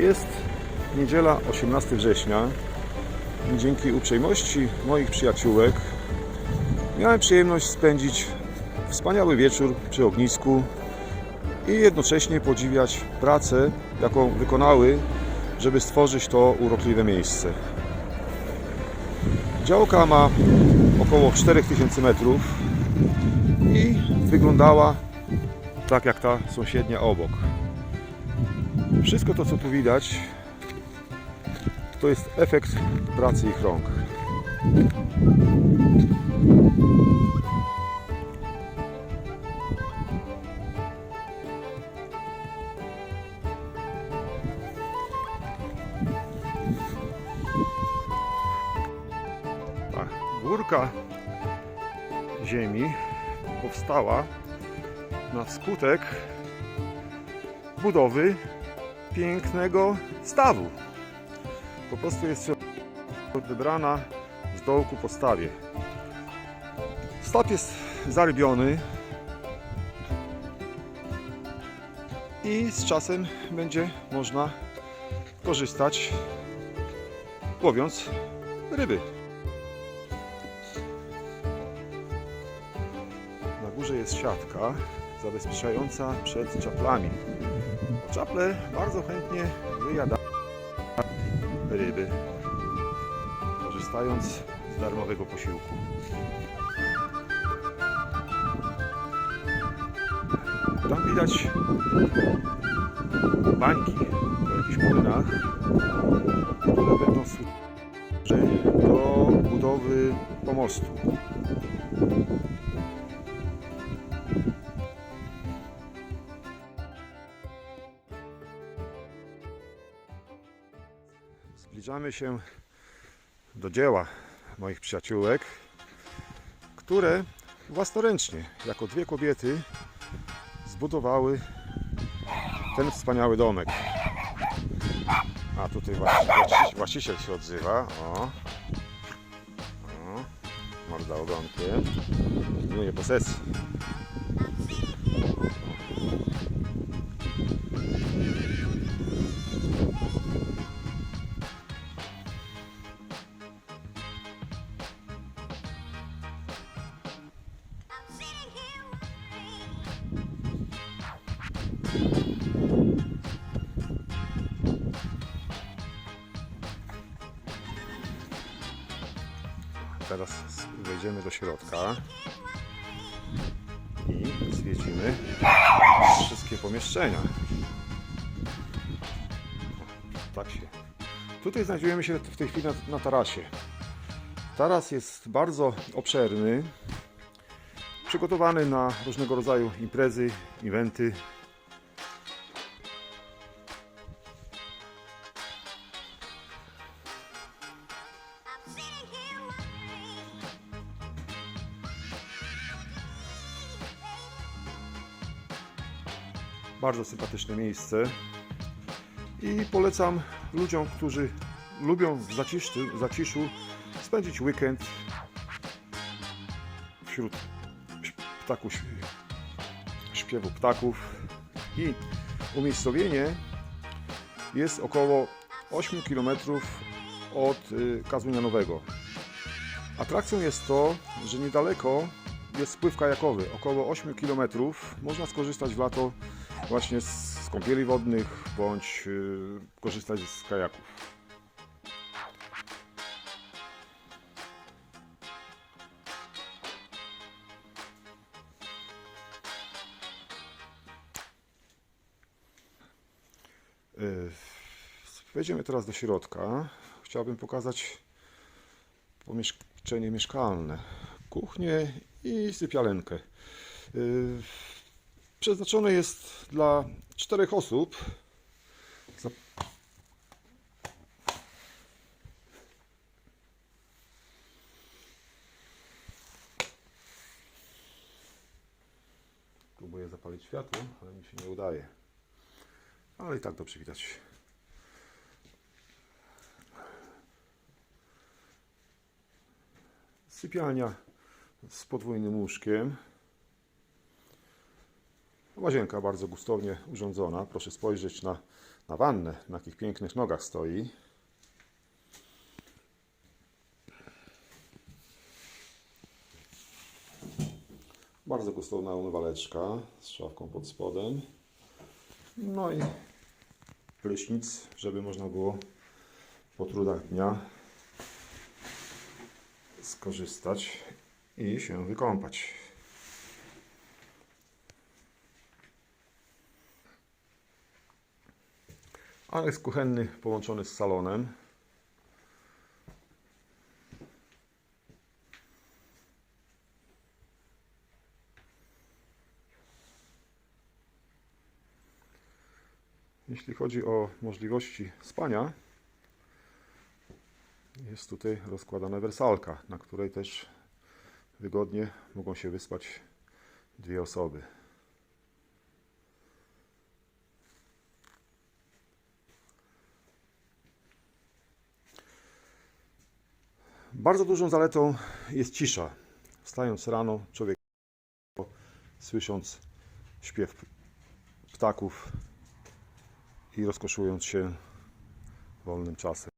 Jest niedziela 18 września. Dzięki uprzejmości moich przyjaciółek miałem przyjemność spędzić wspaniały wieczór przy ognisku i jednocześnie podziwiać pracę, jaką wykonały, żeby stworzyć to urokliwe miejsce. Działka ma około 4000 metrów i wyglądała tak jak ta sąsiednia obok. Wszystko to, co tu widać, to jest efekt pracy ich rąk. Ta górka ziemi powstała na skutek budowy pięknego stawu. Po prostu jest wybrana z dołu ku podstawie. Staw jest zarybiony i z czasem będzie można korzystać łowiąc ryby. Na górze jest siatka zabezpieczająca przed czaplami. Czaple bardzo chętnie wyjadają ryby, korzystając z darmowego posiłku. Tam widać bańki po jakichś młynach, które będą służyć do budowy pomostu. Zbliżamy się do dzieła moich przyjaciółek, które własnoręcznie, jako dwie kobiety, zbudowały ten wspaniały domek. A tutaj właściciel, właściciel się odzywa. O. O. Morda ogonkiem. Pilnuje posesji. Teraz wejdziemy do środka i zwiedzimy wszystkie pomieszczenia. Tak się. Tutaj znajdujemy się w tej chwili na, na tarasie. Taras jest bardzo obszerny, przygotowany na różnego rodzaju imprezy, eventy. Bardzo sympatyczne miejsce i polecam ludziom, którzy lubią w zaciszu, zaciszu spędzić weekend wśród ptaków, śpiewu ptaków i umiejscowienie jest około 8 km od y, Kazunia Nowego. Atrakcją jest to, że niedaleko jest spływ kajakowy, około 8 km. Można skorzystać w lato właśnie z kąpieli wodnych bądź y, korzystać z kajaków. Y, Wejdziemy teraz do środka. Chciałbym pokazać pomieszczenie mieszkalne, kuchnię i sypialenkę. Y, Przeznaczone jest dla czterech osób. Próbuję zapalić światło, ale mi się nie udaje. Ale i tak dobrze widać. Sypialnia z podwójnym łóżkiem. Łazienka bardzo gustownie urządzona. Proszę spojrzeć na, na wannę, na jakich pięknych nogach stoi. Bardzo gustowna umywaleczka z szafką pod spodem. No i prysznic, żeby można było po trudach dnia skorzystać i się wykąpać. Aneks kuchenny połączony z salonem. Jeśli chodzi o możliwości spania, jest tutaj rozkładana wersalka, na której też wygodnie mogą się wyspać dwie osoby. Bardzo dużą zaletą jest cisza. Wstając rano, człowiek słysząc śpiew ptaków i rozkoszując się wolnym czasem.